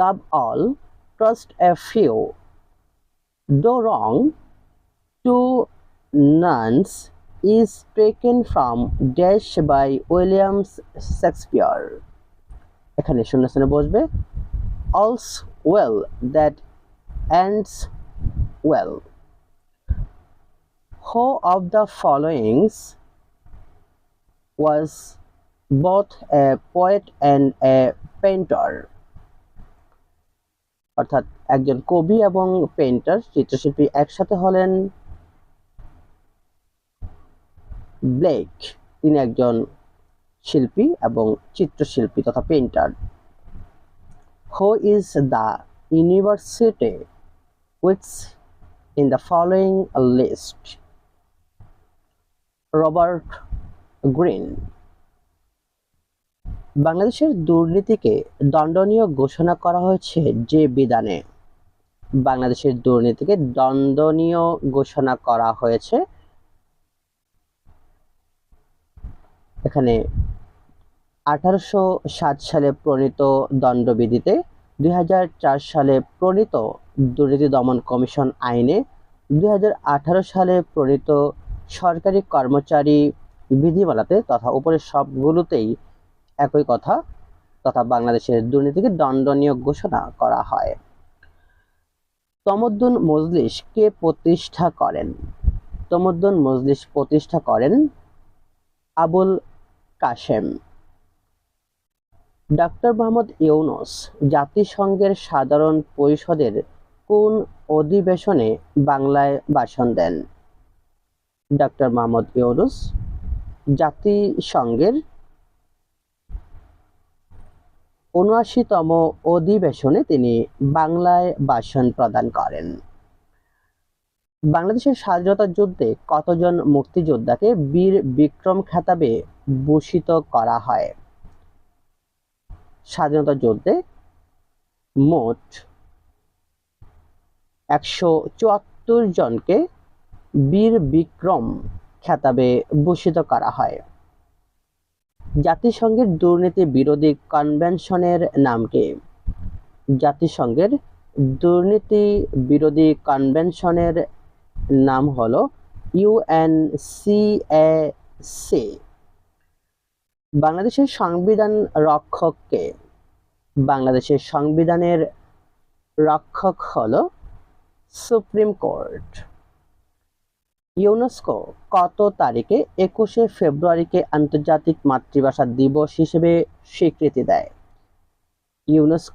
love all trust a few do wrong to nuns is taken from dash by Williams Shakespeare এখানে শূন্যস্থানে বসবে all's well that ends well who of the followings was both a poet and a painter অর্থাৎ একজন কবি এবং painter চিত্রশিল্পী একসাথে হলেন ব্লেক তিনি একজন শিল্পী এবং চিত্রশিল্পী তথা painter who is the university with in the following list Robert Green বাংলাদেশের দুর্নীতিকে দণ্ডনীয় ঘোষণা করা হয়েছে যে বিধানে। বাংলাদেশের দুর্নীতিকে দণ্ডনীয় ঘোষণা করা হয়েছে। এখানে আঠারোশো সাত সালে প্রণীত দণ্ডবিধিতে দুই হাজার চার সালে প্রণীত দুর্নীতি দমন কমিশন আইনে দুই হাজার আঠারো সালে প্রণীত সরকারি কর্মচারী বিধিমালাতে তথা উপরের সবগুলোতেই একই কথা, তথা বাংলাদেশের দুর্নীতিকে দণ্ডনীয় ঘোষণা করা হয়। তমদ্দুন মজলিস কে প্রতিষ্ঠা করেন। তমদ্দুন মজলিস প্রতিষ্ঠা করেন আবুল কাশেম। ডক্টর মোহাম্মদ ইউনুস জাতিসংঘের সাধারণ পরিষদের কোন অধিবেশনে বাংলায় ভাষণ দেন? ডক্টর মোহাম্মদ ইউনুস জাতিসংঘের উনআশিতম অধিবেশনে তিনি বাংলায় ভাষণ প্রদান করেন। বাংলাদেশের স্বাধীনতা যুদ্ধে কতজন মুক্তিযোদ্ধাকে বীর বিক্রম খেতাবে ভূষিত করা হয়? স্বাধীনতা যুদ্ধে মোট একশো চুয়াত্তর জনকে বীর বিক্রম খেতাবে ভূষিত করা হয়। জাতিসংঘের দুর্নীতি বিরোধী কনভেনশনের নাম কি জাতিসংঘের দুর্নীতি বিরোধী কনভেনশনের নাম হলো ইউএনসিএসি বাংলাদেশের সংবিধান রক্ষককে। বাংলাদেশের সংবিধানের রক্ষক হলো সুপ্রিম কোর্ট। ইউনেস্কো কত তারিখে একুশে ফেব্রুয়ারিকে আন্তর্জাতিক মাতৃভাষা দিবস হিসেবে স্বীকৃতি দেয়? ইউনেস্কো